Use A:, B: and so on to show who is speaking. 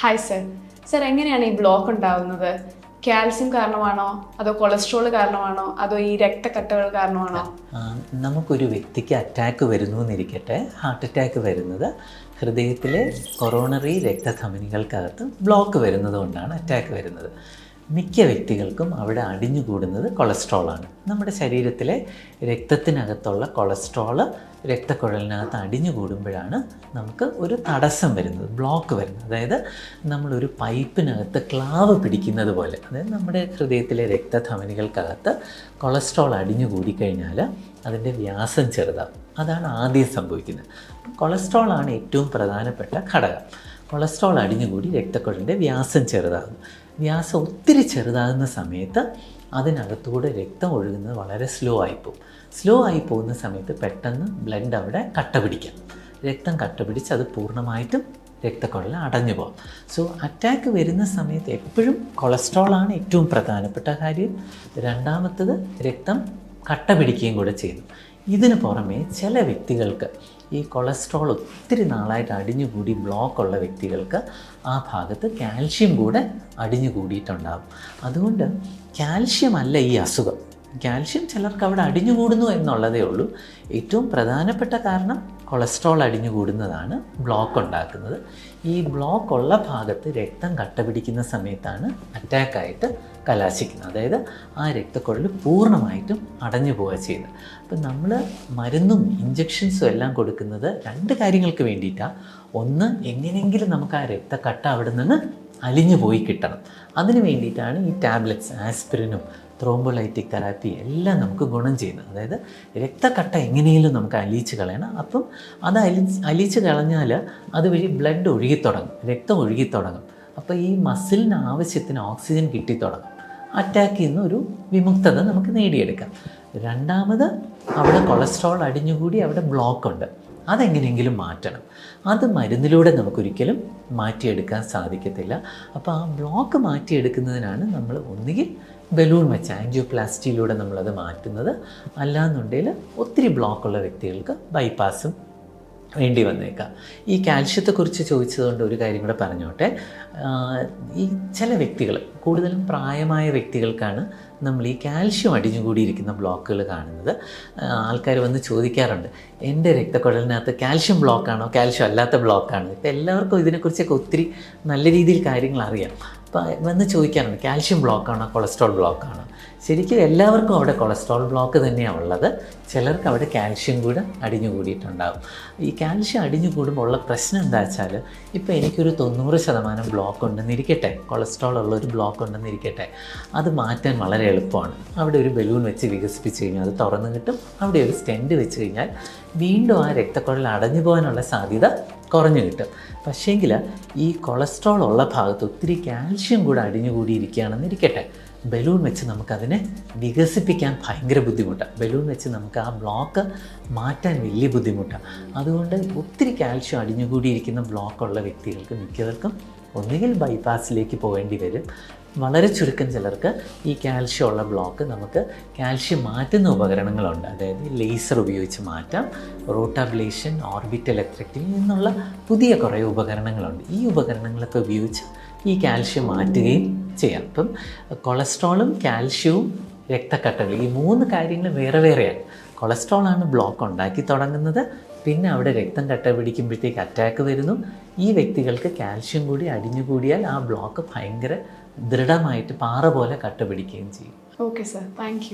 A: Hi sir sir എങ്ങനെയാണ് ഈ block ഉണ്ടാവുന്നത്? കാൽസ്യം കാരണമാണോ? അതോ കൊളസ്ട്രോൾ കാരണമാണോ? അതോ ഈ രക്തക്കട്ടകൾ കാരണമാണോ?
B: നമുക്കൊരു വ്യക്തിക്ക് അറ്റാക്ക് വരുന്നു എന്നിരിക്കട്ടെ ഹാർട്ട് അറ്റാക്ക് വരുന്നത് ഹൃദയത്തിലെ കൊറോണറി രക്തധമനികൾക്കകത്ത് ബ്ലോക്ക് വരുന്നത് കൊണ്ടാണ് അറ്റാക്ക് വരുന്നത്. മിക്ക വ്യക്തികൾക്കും അവിടെ അടിഞ്ഞുകൂടുന്നത് കൊളസ്ട്രോളാണ്. നമ്മുടെ ശരീരത്തിലെ രക്തത്തിനകത്തുള്ള കൊളസ്ട്രോൾ രക്തക്കുഴലിനകത്ത് അടിഞ്ഞുകൂടുമ്പോഴാണ് നമുക്ക് ഒരു തടസ്സം വരുന്നത് ബ്ലോക്ക് വരുന്നത്. അതായത് നമ്മളൊരു പൈപ്പിനകത്ത് ക്ലാവ് പിടിക്കുന്നത് പോലെ. അതായത് നമ്മുടെ ഹൃദയത്തിലെ രക്തധമനികൾക്കകത്ത് കൊളസ്ട്രോൾ അടിഞ്ഞു അടിഞ്ഞുകൂടിക്കഴിഞ്ഞാൽ അതിന്റെ വ്യാസം ചെറുതാവും. അതാണ് ആദ്യം സംഭവിക്കുന്നത്. കൊളസ്ട്രോൾ ആണ് ഏറ്റവും പ്രധാനപ്പെട്ട ഘടകം. കൊളസ്ട്രോൾ അടിഞ്ഞുകൂടി രക്തക്കുഴലിന്റെ വ്യാസം ചെറുതാകും. വ്യാസം ഒത്തിരി ചെറുതാകുന്ന സമയത്ത് അതിനകത്തൂടെ രക്തം ഒഴുകുന്നത് വളരെ സ്ലോ ആയിപ്പോവും. സ്ലോ ആയി പോകുന്ന സമയത്ത് പെട്ടെന്ന് ബ്ലഡ് അവിടെ കട്ട പിടിക്കാം രക്തം കട്ട പിടിച്ച് അത് പൂർണമായിട്ടും രക്തക്കൊള്ളൽ അടഞ്ഞു പോകാം. സോ അറ്റാക്ക് വരുന്ന സമയത്ത് എപ്പോഴും കൊളസ്ട്രോളാണ് ഏറ്റവും പ്രധാനപ്പെട്ട കാര്യം. രണ്ടാമത്തത് രക്തം കട്ട പിടിക്കുകയും കൂടെ ചെയ്യുന്നു. ഇതിന് പുറമേ ചില വ്യക്തികൾക്ക് ഈ കൊളസ്ട്രോൾ ഒത്തിരി നാളായിട്ട് അടിഞ്ഞുകൂടി ബ്ലോക്ക് ഉള്ള വ്യക്തികൾക്ക് ആ ഭാഗത്ത് കാൽഷ്യം കൂടെ അടിഞ്ഞുകൂടിയിട്ടുണ്ടാകും. അതുകൊണ്ട് കാൽഷ്യം അല്ല ഈ അസുഖം. കാൽഷ്യം ചിലർക്ക് അവിടെ അടിഞ്ഞുകൂടുന്നു എന്നുള്ളതേ ഉള്ളൂ. ഏറ്റവും പ്രധാനപ്പെട്ട കാരണം കൊളസ്ട്രോൾ അടിഞ്ഞു കൂടുന്നതാണ് ബ്ലോക്ക് ഉണ്ടാക്കുന്നത്. ഈ ബ്ലോക്ക് ഉള്ള ഭാഗത്ത് രക്തം കട്ട പിടിക്കുന്ന സമയത്താണ് അറ്റാക്കായിട്ട് കലാശിക്കുന്നത്. അതായത് ആ രക്തക്കുഴൽ പൂർണമായിട്ടും അടഞ്ഞു പോവുക ചെയ്യുന്നത്. അപ്പം നമ്മൾ മരുന്നും ഇഞ്ചക്ഷൻസും എല്ലാം കൊടുക്കുന്നത് രണ്ട് കാര്യങ്ങൾക്ക് വേണ്ടിയിട്ടാണ് ഒന്ന് എങ്ങനെയെങ്കിലും നമുക്ക് ആ രക്തക്കട്ട അവിടെ നിന്ന് അലിഞ്ഞു പോയി കിട്ടണം. അതിന് വേണ്ടിയിട്ടാണ് ഈ ടാബ്ലറ്റ്സ് ആസ്പിരിനും ത്രോംബോലൈറ്റിക് തെറാപ്പി എല്ലാം നമുക്ക് ഗുണം ചെയ്യുന്നത് അതായത് രക്തക്കട്ട എങ്ങനെയെങ്കിലും നമുക്ക് അലിയിച്ച് കളയണം. അപ്പം അത് അലി അലിയിച്ച് കളഞ്ഞാൽ അതുവഴി ബ്ലഡ് ഒഴുകിത്തുടങ്ങും. രക്തം ഒഴുകിത്തുടങ്ങും. അപ്പോൾ ഈ മസിലിന് ആവശ്യത്തിന് ഓക്സിജൻ കിട്ടിത്തുടങ്ങും. അറ്റാക്കിൽ നിന്ന് ഒരു വിമുക്തത നമുക്ക് നേടിയെടുക്കാം. രണ്ടാമത് അവിടെ കൊളസ്ട്രോൾ അടിഞ്ഞുകൂടി അവിടെ ബ്ലോക്ക് ഉണ്ട്. അതെങ്ങനെയെങ്കിലും മാറ്റണം. അത് മരുന്നിലൂടെ നമുക്കൊരിക്കലും മാറ്റിയെടുക്കാൻ സാധിക്കത്തില്ല. അപ്പോൾ ആ ബ്ലോക്ക് മാറ്റിയെടുക്കുന്നതിനാണ് നമ്മൾ ഒന്നുകിൽ ബലൂൺ വെച്ച് ആൻജിയോപ്ലാസ്റ്റിയിലൂടെ നമ്മളത് മാറ്റുന്നത്. അല്ലാന്നുണ്ടെങ്കിൽ ഒത്തിരി ബ്ലോക്കുള്ള വ്യക്തികൾക്ക് ബൈപ്പാസും വേണ്ടി വന്നേക്കാം. ഈ കാൽഷ്യത്തെക്കുറിച്ച് ചോദിച്ചതുകൊണ്ട് ഒരു കാര്യം കൂടെ പറഞ്ഞോട്ടെ. ഈ ചില വ്യക്തികൾ കൂടുതലും പ്രായമായ വ്യക്തികൾക്കാണ് നമ്മൾ ഈ കാൽഷ്യം അടിഞ്ഞുകൂടിയിരിക്കുന്ന ബ്ലോക്കുകൾ കാണുന്നത്. ആൾക്കാർ വന്ന് ചോദിക്കാറുണ്ട് എന്റെ രക്തക്കുഴലിനകത്ത് കാൽഷ്യം ബ്ലോക്കാണോ? കാൽഷ്യം അല്ലാത്ത ബ്ലോക്കാണോ? ഇപ്പം എല്ലാവർക്കും ഇതിനെക്കുറിച്ചൊക്കെ ഒത്തിരി നല്ല രീതിയിൽ കാര്യങ്ങൾ അറിയാം. അപ്പോൾ വന്ന് ചോദിക്കാറുണ്ട് കാൽഷ്യം ബ്ലോക്കാണോ? കൊളസ്ട്രോൾ ബ്ലോക്കാണോ? ശരിക്കും എല്ലാവർക്കും അവിടെ കൊളസ്ട്രോൾ ബ്ലോക്ക് തന്നെയാണ് ഉള്ളത്. ചിലർക്ക് അവിടെ കാൽഷ്യം കൂടെ അടിഞ്ഞുകൂടിയിട്ടുണ്ടാകും ഈ കാൽഷ്യം അടിഞ്ഞുകൂടുമ്പോൾ ഉള്ള പ്രശ്നം എന്താ വെച്ചാൽ ഇപ്പോൾ എനിക്കൊരു തൊണ്ണൂറ് ശതമാനം ബ്ലോക്ക് ഉണ്ടെന്നിരിക്കട്ടെ കൊളസ്ട്രോൾ ഉള്ള ഒരു ബ്ലോക്ക് ഉണ്ടെന്നിരിക്കട്ടെ അത് മാറ്റാൻ വളരെ എളുപ്പമാണ്. അവിടെ ഒരു ബലൂൺ വെച്ച് വികസിപ്പിച്ച് കഴിഞ്ഞാൽ അത് തുറന്നു കിട്ടും. അവിടെ ഒരു സ്റ്റെൻഡ് വെച്ച് കഴിഞ്ഞാൽ വീണ്ടും ആ രക്തക്കുഴൽ അടഞ്ഞു പോകാനുള്ള സാധ്യത കുറഞ്ഞു കിട്ടും. പക്ഷേങ്കിൽ ഈ കൊളസ്ട്രോൾ ഉള്ള ഭാഗത്ത് ഒത്തിരി കാൽഷ്യം കൂടെ അടിഞ്ഞുകൂടിയിരിക്കുകയാണെന്ന് ഇരിക്കട്ടെ ബലൂൺ വെച്ച് നമുക്കതിനെ വികസിപ്പിക്കാൻ ഭയങ്കര ബുദ്ധിമുട്ടാണ് ബലൂൺ വെച്ച് നമുക്ക് ആ ബ്ലോക്ക് മാറ്റാൻ വലിയ ബുദ്ധിമുട്ടാണ് അതുകൊണ്ട് ഒത്തിരി കാൽഷ്യം അടിഞ്ഞുകൂടിയിരിക്കുന്ന ബ്ലോക്കുള്ള വ്യക്തികൾക്ക് മിക്കവർക്കും ഒന്നുകിൽ ബൈപ്പാസിലേക്ക് പോകേണ്ടി വരും. വളരെ ചുരുക്കം ചിലർക്ക് ഈ കാൽഷ്യം ഉള്ള ബ്ലോക്ക് നമുക്ക് കാൽഷ്യം മാറ്റുന്ന ഉപകരണങ്ങളുണ്ട്. അതായത് ലേസർ ഉപയോഗിച്ച് മാറ്റാം. റോട്ടാബ്ലേഷൻ ഓർബിറ്റൽ എലക്ട്രിക്കിൽ നിന്നുള്ള പുതിയ കുറേ ഉപകരണങ്ങളുണ്ട്. ഈ ഉപകരണങ്ങളൊക്കെ ഉപയോഗിച്ച് ഈ കാൽഷ്യം മാറ്റുകയും ചെയ്യാം. അപ്പം കൊളസ്ട്രോളും കാൽഷ്യവും രക്തക്കട്ടകൾ ഈ മൂന്ന് കാര്യങ്ങൾ വേറെ വേറെയാണ്. കൊളസ്ട്രോളാണ് ബ്ലോക്ക് ഉണ്ടാക്കി തുടങ്ങുന്നത്. പിന്നെ അവിടെ രക്തം കട്ട പിടിക്കുമ്പോഴത്തേക്ക് അറ്റാക്ക് വരുന്നു. ഈ വ്യക്തികൾക്ക് കാൽഷ്യം കൂടി അടിഞ്ഞുകൂടിയാൽ ആ ബ്ലോക്ക് ഭയങ്കര ദൃഢമായിട്ട് പാറ പോലെ കട്ട പിടിക്കുകയും ചെയ്യും.
A: Okay sir thank